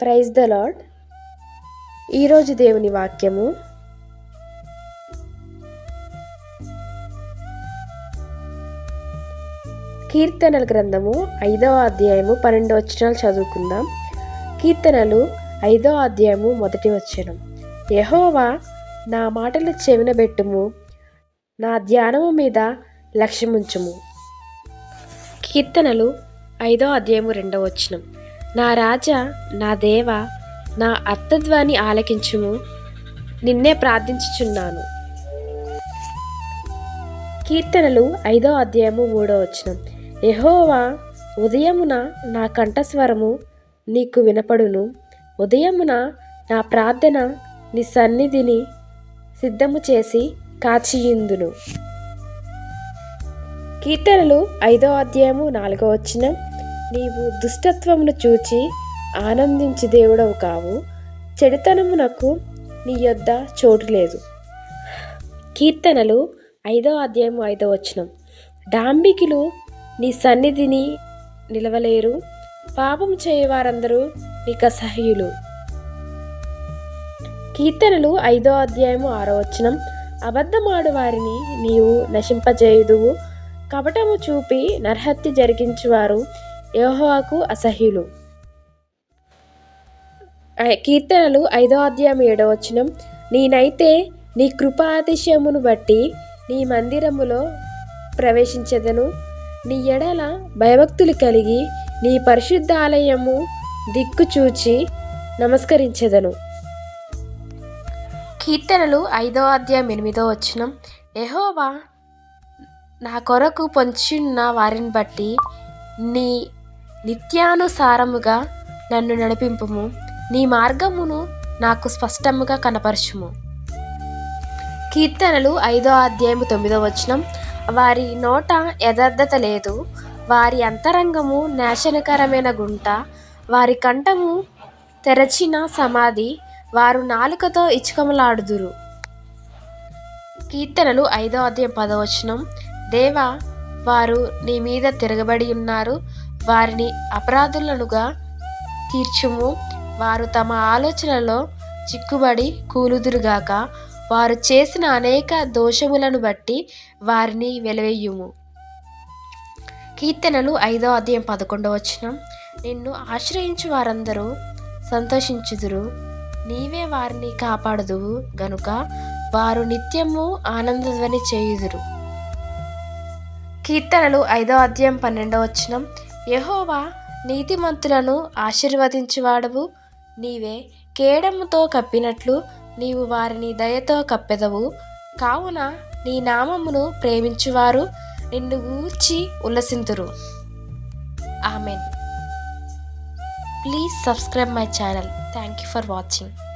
Praise the lord ఈరోజు దేవుని వాక్యము. కీర్తనల గ్రంథము ఐదవ అధ్యాయము పన్నెండు వచనాలు చదువుకుందాం. కీర్తనలు ఐదవ అధ్యాయము మొదటి వచనం. యహోవా నా మాటలు చెవినబెట్టుము నా ధ్యానము మీద లక్ష్యముంచుము. కీర్తనలు ఐదో అధ్యాయము రెండవ వచనం. నా రాజా నా దేవ నా అర్థధ్వాని ఆలకించుము. నిన్నే ప్రార్థించుచున్నాను. కీర్తనలు ఐదో అధ్యాయము మూడో వచనం. యహోవా ఉదయమున నా కంఠస్వరము నీకు వినపడును. ఉదయమున నా ప్రార్థన నీ సన్నిధిని సిద్ధము చేసి కాచియుందును. కీర్తనలు ఐదో అధ్యాయము నాలుగో వచ్చిన నీవు దుష్టత్వమును చూచి ఆనందించి దేవుడవు కావు. చెడుతనమునకు నీ యొద్ద చోటు లేదు. కీర్తనలు ఐదో అధ్యాయము ఐదో వచనం. డాంబికులు నీ సన్నిధిని నిలవలేరు. పాపం చేయవారందరూ నీకు అసహ్యులు కీర్తనలు ఐదో అధ్యాయము ఆరో వచనం. అబద్ధమాడు వారిని నీవు నశింపజేయుదువు. కపటము చూపి నర్హత్య జరిగించువారు. యహోవాకు అసహ్యులు. కీర్తనలు ఐదో అధ్యాయం ఏడో వచనం నేనైతే నీ కృపాతిశయమును బట్టి నీ మందిరములో ప్రవేశించెదను. నీ ఎడల భయభక్తులు కలిగి నీ పరిశుద్ధ ఆలయము దిక్కు చూచి నమస్కరించెదను. కీర్తనలు ఐదో అధ్యాయం ఎనిమిదో వచనం ఎహోవా నా కొరకు పొంచున్న వారిని బట్టి నీ నిత్యానుసారముగా నన్ను నడిపింపుము. నీ మార్గమును నాకు స్పష్టముగా కనపరచుము. కీర్తనలు ఐదో అధ్యాయం తొమ్మిదో వచనం. వారి నోట యథార్థత లేదు. వారి అంతరంగము నాశనకరమైన గుంట. వారి కంఠము తెరచిన సమాధి. వారు నాలుకతో ఇచ్చుకమలాడుదురు. కీర్తనలు ఐదో అధ్యాయం పదవచనం దేవా వారు నీ మీద తిరగబడి ఉన్నారు. వారిని అపరాధులనుగా తీర్చుము. వారు తమ ఆలోచనలో చిక్కుబడి కూలుదురుగాక వారు చేసిన అనేక దోషములను బట్టి వారిని వెలవేయుము. కీర్తనలు ఐదో అధ్యాయం పదకొండవ వచనం. నిన్ను ఆశ్రయించు వారందరూ సంతోషించుదురు. నీవే వారిని కాపాడుదువు గనుక వారు నిత్యము ఆనందధ్వని చేయుదురు. కీర్తనలు ఐదో అధ్యాయం పన్నెండవ వచనం. యహోవా నీతిమంతులను ఆశీర్వదించువాడవు. నీవే కేడముతో కప్పినట్లు నీవు వారిని దయతో కప్పెదవు. కావున నీ నామమును ప్రేమించువారు నిన్ను గూర్చి ఉల్లసింతురు amen. Please subscribe my channel. Thank you for watching.